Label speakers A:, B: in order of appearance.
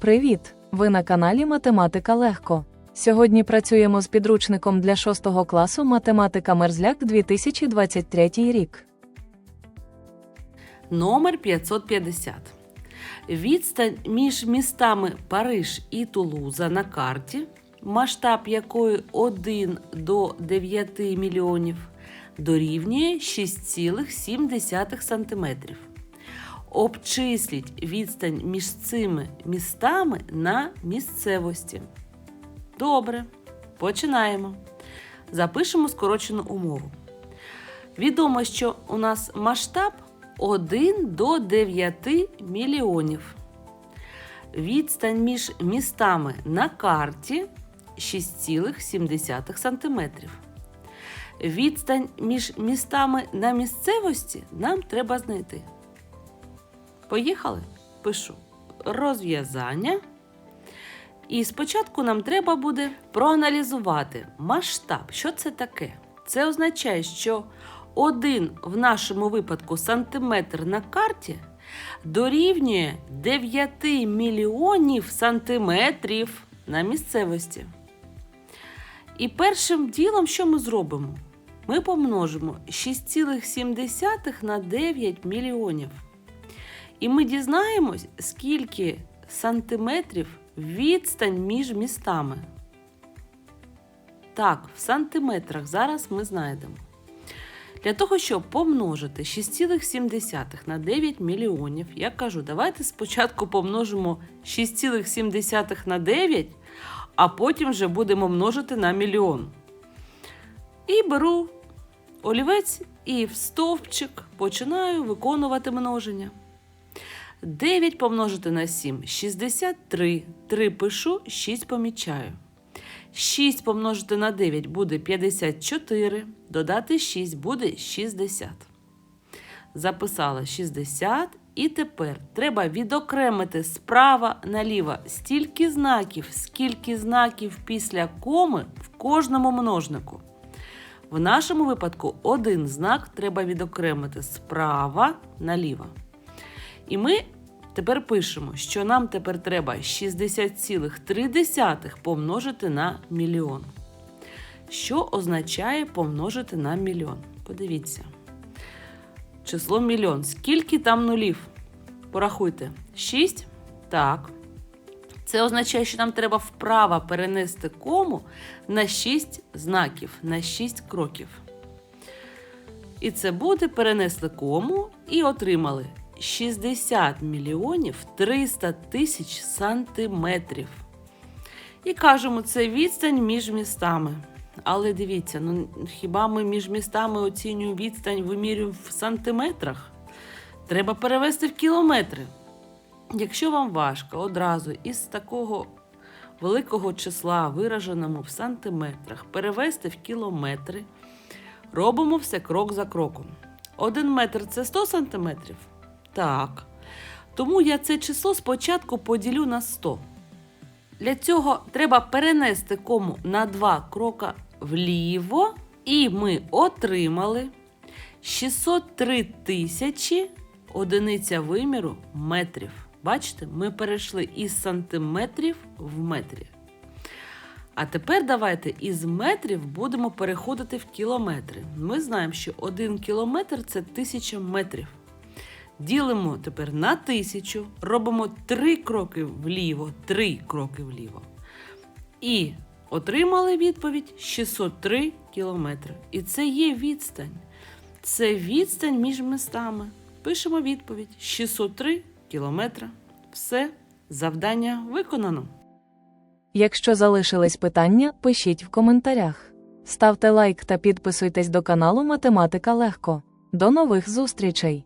A: Привіт! Ви на каналі Математика Легко. Сьогодні працюємо з підручником для 6 класу Математика Мерзляк 2023 рік.
B: Номер 550. Відстань між містами Париж і Тулуза на карті, масштаб якої 1 до 9 мільйонів, дорівнює 6,7 см. Обчисліть відстань між цими містами на місцевості. Добре, починаємо. Запишемо скорочену умову. Відомо, що у нас масштаб 1 до 9 мільйонів. Відстань між містами на карті 6,7 см. Відстань між містами на місцевості нам треба знайти. Поїхали? Пишу розв'язання. І спочатку нам треба буде проаналізувати масштаб. Що це таке? Це означає, що один в нашому випадку сантиметр на карті дорівнює 9 мільйонів сантиметрів на місцевості. І першим ділом, що ми зробимо? Ми помножимо 6,7 на 9 мільйонів. І ми дізнаємось, скільки сантиметрів відстань між містами. Так, в сантиметрах зараз ми знайдемо. Для того, щоб помножити 6,7 на 9 мільйонів, я кажу, давайте спочатку помножимо 6,7 на 9, а потім вже будемо множити на мільйон. І беру олівець і в стовпчик починаю виконувати множення. 9 помножити на 7 63. 3 пишу, 6 помічаю. 6 помножити на 9 буде 54. Додати 6 буде 60. Записала 60. І тепер треба відокремити справа наліво стільки знаків, скільки знаків після коми в кожному множнику. В нашому випадку один знак треба відокремити справа наліво. І ми тепер пишемо, що нам тепер треба 60,3 помножити на мільйон. Що означає помножити на мільйон? Подивіться. Число мільйон. Скільки там нулів? Порахуйте. 6? Так. Це означає, що нам треба вправо перенести кому на 6 знаків, на 6 кроків. І це буде перенесли кому і отримали 60 мільйонів 300 тисяч сантиметрів. І кажемо, це відстань між містами. Але дивіться, ну хіба ми між містами оцінюємо відстань, вимірюємо в сантиметрах? Треба перевести в кілометри. Якщо вам важко одразу із такого великого числа, вираженому в сантиметрах, перевести в кілометри, робимо все крок за кроком. Один метр це 100 сантиметрів? Так. Тому я це число спочатку поділю на 100. Для цього треба перенести кому на 2 крока вліво, і ми отримали 603 тисячі одиниця виміру метрів. Бачите, ми перейшли із сантиметрів в метрі. А тепер давайте із метрів будемо переходити в кілометри. Ми знаємо, що 1 кілометр це 1000 метрів. Ділимо тепер на тисячу, робимо 3 кроки вліво, 3 кроки вліво. І отримали відповідь 603 кілометри. І це є відстань. Це відстань між містами. Пишемо відповідь 603 кілометри. Все, завдання виконано.
A: Якщо залишились питання, пишіть в коментарях. Ставте лайк та підписуйтесь до каналу Математика Легко. До нових зустрічей!